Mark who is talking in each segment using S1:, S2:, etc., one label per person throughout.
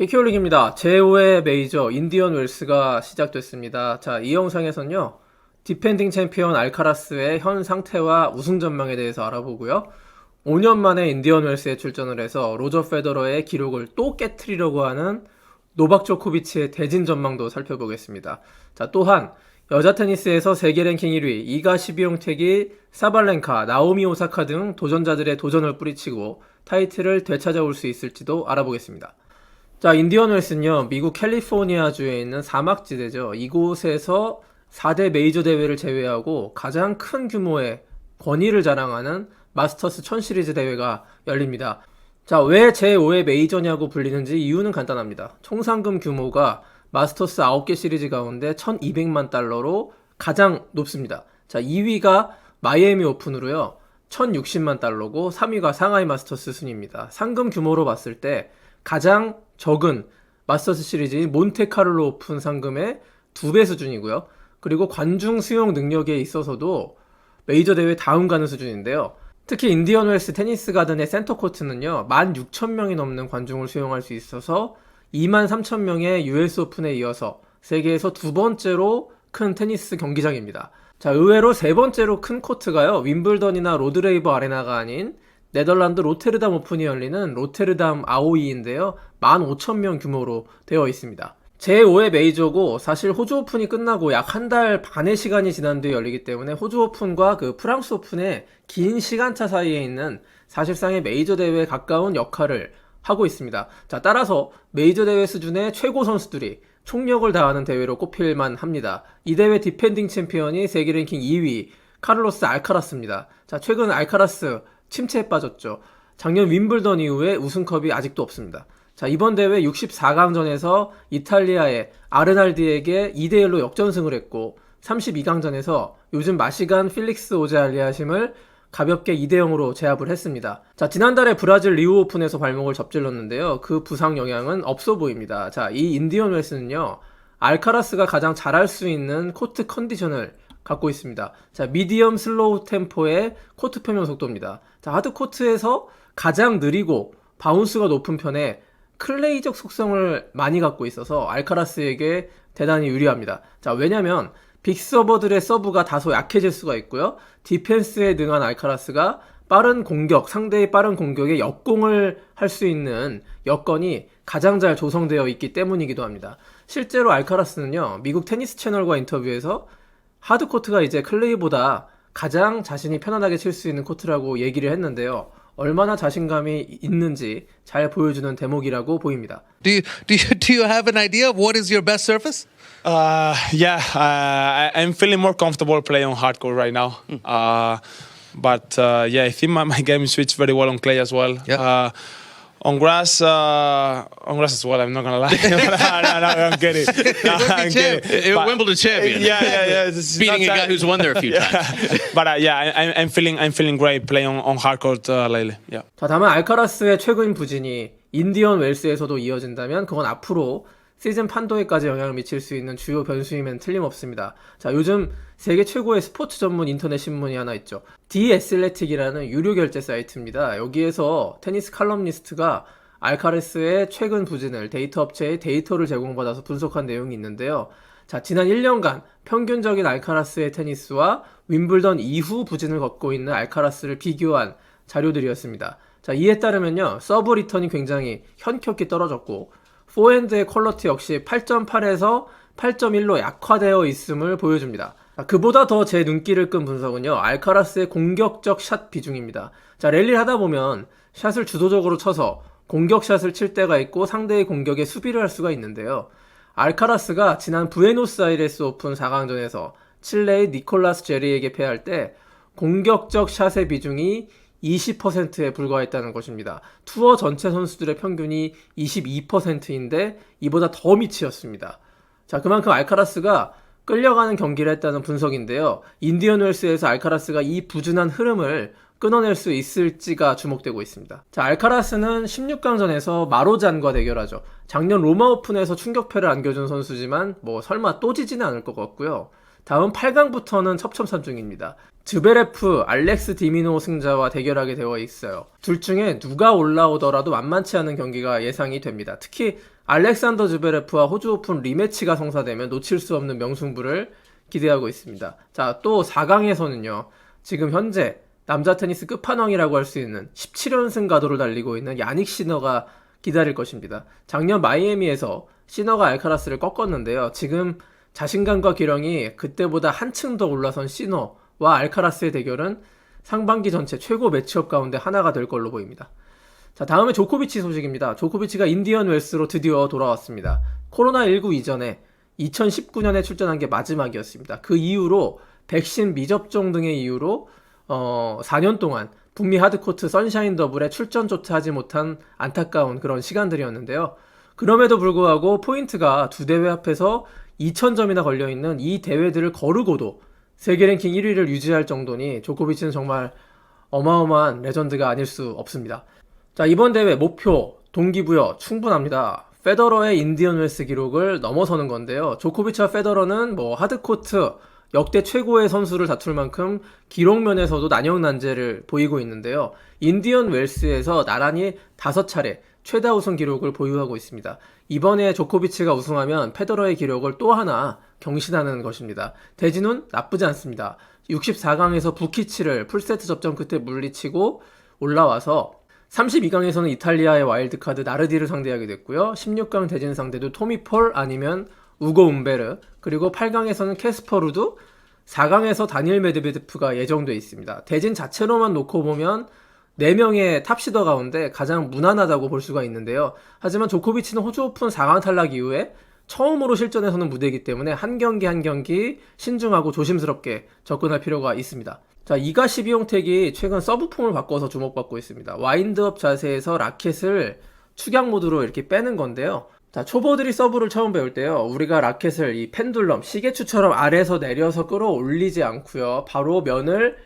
S1: KK올릭입니다. 제5회 메이저 인디언 웰스가 시작됐습니다. 자, 이 영상에서는요. 디펜딩 챔피언 알카라스의 현 상태와 우승 전망에 대해서 알아보고요. 5년 만에 인디언 웰스에 출전을 해서 로저 페더러의 기록을 또 깨트리려고 하는 노박 조코비치의 대진 전망도 살펴보겠습니다. 자, 또한 여자 테니스에서 세계 랭킹 1위 이가 시비용택이 사발렌카, 나오미 오사카 등 도전자들의 도전을 뿌리치고 타이틀을 되찾아올 수 있을지도 알아보겠습니다. 자, 인디언 웰스는요, 미국 캘리포니아주에 있는 사막지대죠. 이곳에서 4대 메이저 대회를 제외하고 가장 큰 규모의 권위를 자랑하는 마스터스 1000 시리즈 대회가 열립니다. 자, 왜 제5의 메이저냐고 불리는지 이유는 간단합니다. 총 상금 규모가 마스터스 9개 시리즈 가운데 1200만 달러로 가장 높습니다. 자, 2위가 마이애미 오픈으로요. 1060만 달러고 3위가 상하이 마스터스 순입니다. 상금 규모로 봤을 때 가장 적은 마스터스 시리즈인 몬테카를로 오픈 상금의 두 배 수준이고요. 그리고 관중 수용 능력에 있어서도 메이저 대회 다음 가는 수준인데요. 특히 인디언 웰스 테니스 가든의 센터 코트는요, 16,000명이 넘는 관중을 수용할 수 있어서 23,000명의 US 오픈에 이어서 세계에서 두 번째로 큰 테니스 경기장입니다. 자, 의외로 세 번째로 큰 코트가요, 윈블던이나 로드레이버 아레나가 아닌 네덜란드 로테르담 오픈이 열리는 로테르담 아오이인데요. 15,000명 규모로 되어 있습니다. 제5회 메이저고 사실 호주 오픈이 끝나고 약 한 달 반의 시간이 지난 뒤에 열리기 때문에 호주 오픈과 그 프랑스 오픈의 긴 시간차 사이에 있는 사실상의 메이저 대회에 가까운 역할을 하고 있습니다. 자, 따라서 메이저 대회 수준의 최고 선수들이 총력을 다하는 대회로 꼽힐만 합니다. 이 대회 디펜딩 챔피언이 세계 랭킹 2위 카를로스 알카라스입니다. 자, 최근 알카라스 침체에 빠졌죠. 작년 윈블던 이후에 우승컵이 아직도 없습니다. 자, 이번 대회 64강전에서 이탈리아의 아르날디에게 2대1로 역전승을 했고, 32강전에서 요즘 마시간 필릭스 오제 알리아심을 가볍게 2대0으로 제압을 했습니다. 자, 지난달에 브라질 리우 오픈에서 발목을 접질렀는데요. 그 부상 영향은 없어 보입니다. 자, 이 인디언 웰스는요, 알카라스가 가장 잘할 수 있는 코트 컨디션을 갖고 있습니다. 자, 미디엄 슬로우 템포의 코트 표면 속도입니다. 자, 하드 코트에서 가장 느리고 바운스가 높은 편에 클레이적 속성을 많이 갖고 있어서 알카라스에게 대단히 유리합니다. 자, 왜냐면 빅서버들의 서브가 다소 약해질 수가 있고요. 디펜스에 능한 알카라스가 빠른 공격, 상대의 빠른 공격에 역공을 할 수 있는 여건이 가장 잘 조성되어 있기 때문이기도 합니다. 실제로 알카라스는요, 미국 테니스 채널과 인터뷰에서 하드 코트가 이제 클레이보다 가장 자신이 편안하게 칠 수 있는 코트라고 얘기를 했는데요. 얼마나 자신감이 있는지 잘 보여주는 대목이라고 보입니다.
S2: Do you, do you do you have an idea of what is your best surface?
S3: Uh, yeah, uh, I'm feeling more comfortable playing on hardcore right now. Uh, but uh, yeah, I think my, my game switched very well on clay as well.
S2: Yeah.
S3: Uh, on grass, uh, on grass as well. I'm not gonna lie. no, no, no, I'm kidding. No, I'm
S4: champ-
S3: kidding.
S4: uh,
S3: But-
S4: Wimbledon champion.
S3: Yeah, yeah, yeah. It's
S4: Beating a
S3: not
S4: guy
S3: that-
S4: who's won there a few times.
S3: but uh, yeah, I, I'm- I'm feeling, I'm feeling great playing on, on hardcore uh, lately. Yeah.
S1: 자, 다만 알카라스의 최근 부진이 인디언 웰스에서도 이어진다면 그건 앞으로 시즌 판도에까지 영향을 미칠 수 있는 주요 변수이면 틀림없습니다. 자, 요즘 세계 최고의 스포츠 전문 인터넷 신문이 하나 있죠. 디 애슬레틱이라는 유료 결제 사이트입니다. 여기에서 테니스 칼럼니스트가 알카라스의 최근 부진을 데이터 업체에 데이터를 제공받아서 분석한 내용이 있는데요. 자, 지난 1년간 평균적인 알카라스의 테니스와 윈블던 이후 부진을 걷고 있는 알카라스를 비교한 자료들이었습니다. 자, 이에 따르면요, 서브 리턴이 굉장히 현격히 떨어졌고, 포핸드의 퀄러티 역시 8.8에서 8.1로 약화되어 있음을 보여줍니다. 자, 그보다 더 제 눈길을 끈 분석은요, 알카라스의 공격적 샷 비중입니다. 자, 랠리를 하다 보면 샷을 주도적으로 쳐서 공격 샷을 칠 때가 있고 상대의 공격에 수비를 할 수가 있는데요. 알카라스가 지난 부에노스아이레스 오픈 4강전에서 칠레의 니콜라스 제리에게 패할 때 공격적 샷의 비중이 20%에 불과했다는 것입니다. 투어 전체 선수들의 평균이 22%인데 이보다 더 미치였습니다. 자, 그만큼 알카라스가 끌려가는 경기를 했다는 분석인데요. 인디언 웰스에서 알카라스가 이 부진한 흐름을 끊어낼 수 있을지가 주목되고 있습니다. 자, 알카라스는 16강전에서 마로잔과 대결하죠. 작년 로마 오픈에서 충격패를 안겨준 선수지만 뭐 설마 또 지지는 않을 것 같고요. 다음 8강부터는 첩첩산중입니다. 즈베레프, 알렉스 디미노 승자와 대결하게 되어 있어요. 둘 중에 누가 올라오더라도 만만치 않은 경기가 예상이 됩니다. 특히 알렉산더 즈베레프와 호주 오픈 리매치가 성사되면 놓칠 수 없는 명승부를 기대하고 있습니다. 자, 또 4강에서는요. 지금 현재 남자 테니스 끝판왕이라고 할 수 있는 17연승 가도를 달리고 있는 야닉 시너가 기다릴 것입니다. 작년 마이애미에서 시너가 알카라스를 꺾었는데요. 지금 자신감과 기량이 그때보다 한층 더 올라선 시너 와 알카라스의 대결은 상반기 전체 최고 매치업 가운데 하나가 될 걸로 보입니다. 자, 다음에 조코비치 소식입니다. 조코비치가 인디언 웰스로 드디어 돌아왔습니다. 코로나19 이전에 2019년에 출전한 게 마지막이었습니다. 그 이후로 백신 미접종 등의 이유로 어, 4년 동안 북미 하드코트 선샤인 더블에 출전조차 하지 못한 안타까운 그런 시간들이었는데요. 그럼에도 불구하고 포인트가 두 대회 합해서 2,000점이나 걸려있는 이 대회들을 거르고도 세계 랭킹 1위를 유지할 정도니 조코비치는 정말 어마어마한 레전드가 아닐 수 없습니다. 자, 이번 대회 목표, 동기부여 충분합니다. 페더러의 인디언 웰스 기록을 넘어서는 건데요. 조코비치와 페더러는 뭐 하드코트 역대 최고의 선수를 다툴 만큼 기록 면에서도 난영난제를 보이고 있는데요. 인디언 웰스에서 나란히 다섯 차례 최다 우승 기록을 보유하고 있습니다. 이번에 조코비치가 우승하면 페더러의 기록을 또 하나 경신하는 것입니다. 대진은 나쁘지 않습니다. 64강에서 부키치를 풀세트 접전 끝에 물리치고 올라와서 32강에서는 이탈리아의 와일드카드 나르디를 상대하게 됐고요. 16강 대진 상대도 토미폴 아니면 우고 움베르 그리고 8강에서는 캐스퍼루드 4강에서 다니엘 메드베드프가 예정돼 있습니다. 대진 자체로만 놓고 보면 4명의 탑시더 가운데 가장 무난하다고 볼 수가 있는데요. 하지만 조코비치는 호주 오픈 4강 탈락 이후에 처음으로 실전에서는 무대이기 때문에 한 경기 한 경기 신중하고 조심스럽게 접근할 필요가 있습니다. 자, 이가 12용택이 최근 서브폼을 바꿔서 주목받고 있습니다. 와인드업 자세에서 라켓을 축약 모드로 이렇게 빼는 건데요. 자, 초보들이 서브를 처음 배울 때요. 우리가 라켓을 이 펜듈럼, 시계추처럼 아래에서 내려서 끌어올리지 않고요. 바로 면을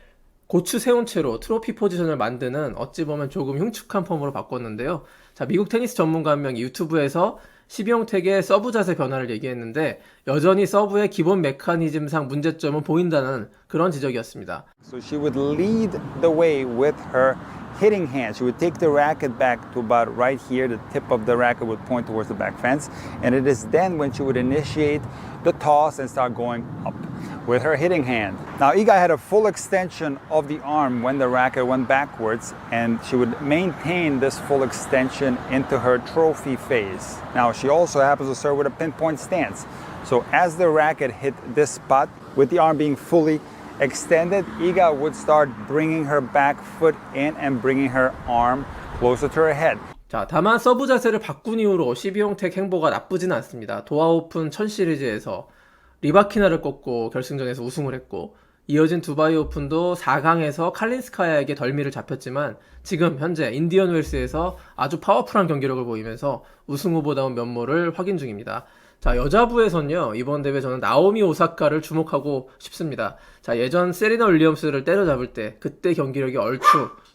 S1: 고추 세운 채로 트로피 포지션을 만드는 어찌 보면 조금 흉측한 폼으로 바꿨는데요. 자, 미국 테니스 전문가 한 명이 유튜브에서 시비용택의 서브 자세 변화를 얘기했는데 여전히 서브의 기본 메커니즘상 문제점은 보인다는 그런 지적이었습니다.
S4: So she would lead the way with her hitting hand. She would take the racket back to about right here. The tip of the racket would point towards the back fence. And it is then when she would initiate the toss and start going up with her hitting hand. Now, Iga had a full extension of the arm when the racket went backwards, and she would maintain this full extension into her trophy phase. Now, she also happens to serve with a pinpoint stance. So, as the racket hit this spot, with the arm being fully extended, Iga would start bringing her back foot in and bringing her arm closer to her head.
S1: 자, 다만 서브 자세를 바꾼 이후로 시비용택 행보가 나쁘진 않습니다. 도하 오픈 1000 시리즈에서 리바키나를 꺾고 결승전에서 우승을 했고 이어진 두바이 오픈도 4강에서 칼린스카야에게 덜미를 잡혔지만 지금 현재 인디언 웰스에서 아주 파워풀한 경기력을 보이면서 우승 후보다운 면모를 확인 중입니다. 자, 여자부에선요, 이번 대회 저는 나오미 오사카를 주목하고 싶습니다. 자, 예전 세리나 윌리엄스를 때려잡을 때, 그때 경기력이 얼추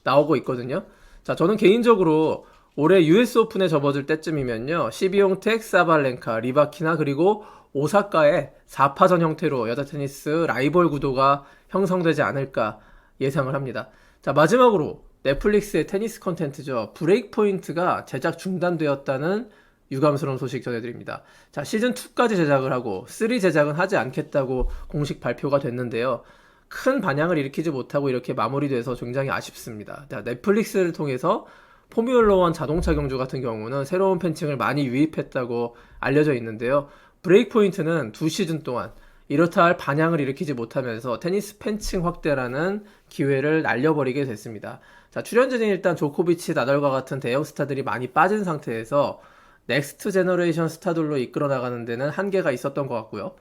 S1: 나오고 있거든요. 자, 저는 개인적으로 올해 US 오픈에 접어들 때쯤이면요, 시비용텍, 사발렌카, 리바키나, 그리고 오사카의 4파전 형태로 여자 테니스 라이벌 구도가 형성되지 않을까 예상을 합니다. 자, 마지막으로 넷플릭스의 테니스 컨텐츠죠. 브레이크 포인트가 제작 중단되었다는 유감스러운 소식 전해드립니다. 자, 시즌2까지 제작을 하고 3 제작은 하지 않겠다고 공식 발표가 됐는데요. 큰 반향을 일으키지 못하고 이렇게 마무리돼서 굉장히 아쉽습니다. 자, 넷플릭스를 통해서 포뮬러1 자동차 경주 같은 경우는 새로운 팬층을 많이 유입했다고 알려져 있는데요. 브레이크 포인트는 두 시즌 동안 이렇다 할 반향을 일으키지 못하면서 테니스 팬층 확대라는 기회를 날려버리게 됐습니다. 자, 출연진이 일단 조코비치, 나달과 같은 대형 스타들이 많이 빠진 상태에서 넥스트 제너레이션 스타들로 이끌어 나가는 데는 한계가 있었던 것 같고요.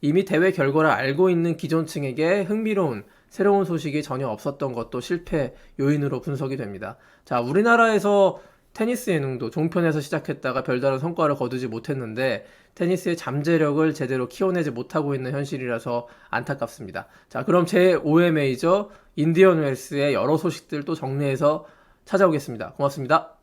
S1: 이미 대회 결과를 알고 있는 기존층에게 흥미로운 새로운 소식이 전혀 없었던 것도 실패 요인으로 분석이 됩니다. 자, 우리나라에서 테니스 예능도 종편에서 시작했다가 별다른 성과를 거두지 못했는데 테니스의 잠재력을 제대로 키워내지 못하고 있는 현실이라서 안타깝습니다. 자, 그럼 제 5회 메이저 인디언 웰스의 여러 소식들 또 정리해서 찾아오겠습니다. 고맙습니다.